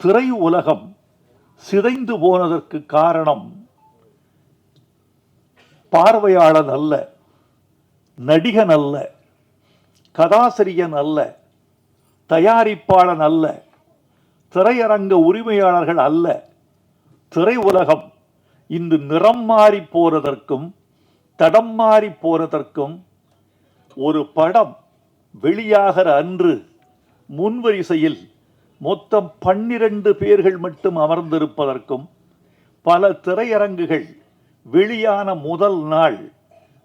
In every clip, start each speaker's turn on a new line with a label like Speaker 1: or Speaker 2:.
Speaker 1: திரை உலகம் சிதைந்து போனதற்கு காரணம் பார்வையாளன் அல்ல நடிகன் அல்ல கதாசிரியன் அல்ல தயாரிப்பாளன் அல்ல திரையரங்க உரிமையாளர்கள் அல்ல. திரை உலகம் இன்று நிறம் மாறி போறதற்கும் தடம் மாறி போறதற்கும் ஒரு படம் வெளியாகிற அன்று முன்வரிசையில் மொத்தம் பன்னிரண்டு பேர்கள் மட்டும் அமர்ந்திருப்பதற்கும் பல திரையரங்குகள் வெளியான முதல் நாள்.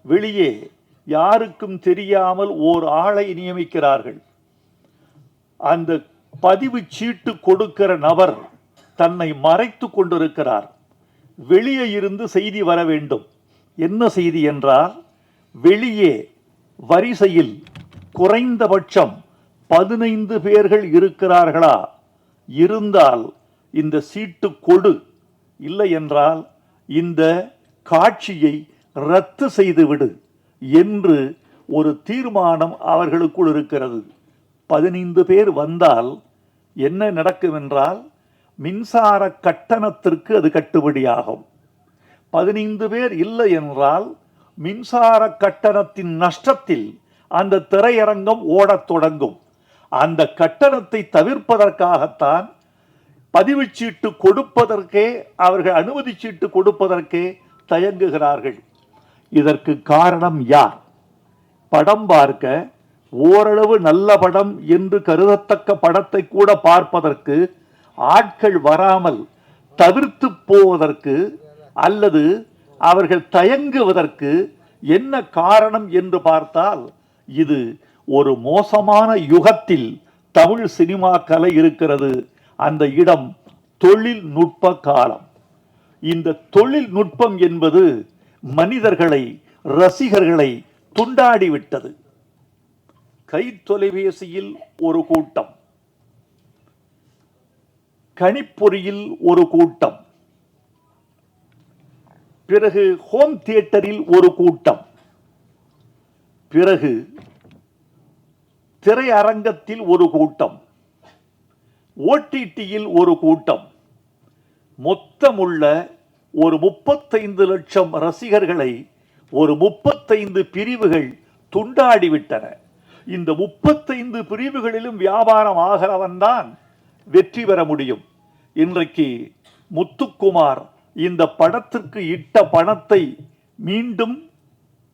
Speaker 1: வெளியே யாருக்கும் தெரியாமல் ஓர் ஆளை நியமிக்கிறார்கள். அந்த பதிவு சீட்டு கொடுக்கிற நபர் தன்னை மறைத்து கொண்டிருக்கிறார். வெளியே இருந்து செய்தி வர வேண்டும். என்ன செய்தி என்றால் வெளியே வரிசையில் குறைந்தபட்சம் பதினைந்து பேர்கள் இருக்கிறார்களா? இருந்தால் இந்த சீட்டு கொடு. இல்லை என்றால் இந்த காட்சியை ரத்து செய்துவிடு என்று ஒரு தீர்மானம் அவர்களுக்குள் இருக்கிறது. பதினைந்து பேர் வந்தால் என்ன நடக்கும் என்றால் மின்சார கட்டணத்திற்கு அது கட்டுப்படியாகும் பதினைந்து பேர் இல்லை என்றால் மின்சார கட்டணத்தின் நஷ்டத்தில் அந்த திரையரங்கம் ஓடத் தொடங்கும். அந்த கட்டணத்தை தவிர்ப்பதற்காகத்தான் பதிவுச்சீட்டு கொடுப்பதற்கே அவர்கள் அனுமதி சீட்டு கொடுப்பதற்கே தயங்குகிறார்கள். இதற்கு காரணம் யார்? படம் பார்க்க ஓரளவு நல்ல படம் என்று கருதத்தக்க படத்தை கூட பார்ப்பதற்கு ஆட்கள் வராமல் தவிர்த்து போவதற்கு அல்லது அவர்கள் தயங்குவதற்கு என்ன காரணம் என்று பார்த்தால் இது ஒரு மோசமான யுகத்தில் தமிழ் சினிமா கலை இருக்கிறது. அந்த இடம் தொழில்நுட்ப காலம். இந்த தொழில்நுட்பம் என்பது மனிதர்களை ரசிகர்களை துண்டாடி விட்டது. கை தொலைபேசியில் ஒரு கூட்டம். கணிப்பொறியில் ஒரு கூட்டம். பிறகு ஹோம் தியேட்டரில் ஒரு கூட்டம். பிறகு திரையரங்கத்தில் ஒரு கூட்டம். ஓடிடியில் ஒரு கூட்டம். மொத்தமுள்ள ஒரு முப்பத்தைந்து லட்சம் ரசிகர்களை ஒரு முப்பத்தைந்து பிரிவுகள் துண்டாடிவிட்டன. இந்த முப்பத்தைந்து பிரிவுகளிலும் வியாபாரம் ஆகிறவன் தான் வெற்றி பெற முடியும். இன்றைக்கு முத்துக்குமார் இந்த படத்திற்கு இட்ட பணத்தை மீண்டும்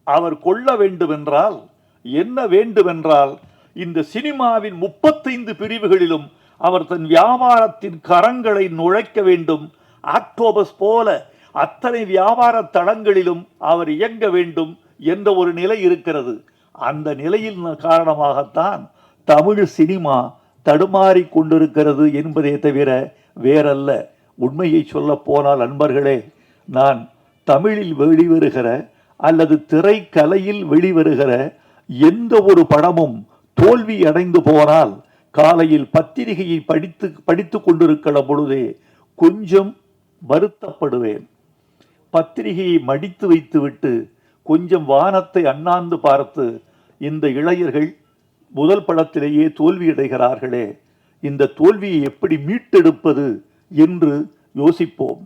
Speaker 1: அவர் கொள்ள வேண்டுமென்றால் என்ன வேண்டுமென்றால் இந்த சினிமாவின் முப்பத்தைந்து பிரிவுகளிலும் அவர் தன் வியாபாரத்தின் கரங்களை நுழைக்க வேண்டும். ஆக்டோபஸ் போல அத்தனை வியாபார தளங்களிலும் அவர் இயங்க வேண்டும் என்ற ஒரு நிலை இருக்கிறது. அந்த நிலையின் காரணமாகத்தான் தமிழ் சினிமா தடுமாறி கொண்டிருக்கிறது என்பதே தவிர வேறல்ல. உண்மையை சொல்ல போனால் நண்பர்களே நான் தமிழில் வெளிவருகிற அல்லது திரைக்கலையில் வெளிவருகிற எந்த ஒரு படமும் தோல்வி அடைந்து போனால் காலையில் பத்திரிகையை படித்து படித்து கொண்டிருக்கிற பொழுதே கொஞ்சம் வருத்தப்படுவேன். பத்திரிகையை மடித்து வைத்துவிட்டு கொஞ்சம் வானத்தை அண்ணாந்து பார்த்து இந்த இளைஞர்கள் முதல் படத்திலேயே தோல்வியடைகிறார்களே இந்த தோல்வியை எப்படி மீட்டெடுப்பது என்று யோசிப்போம்.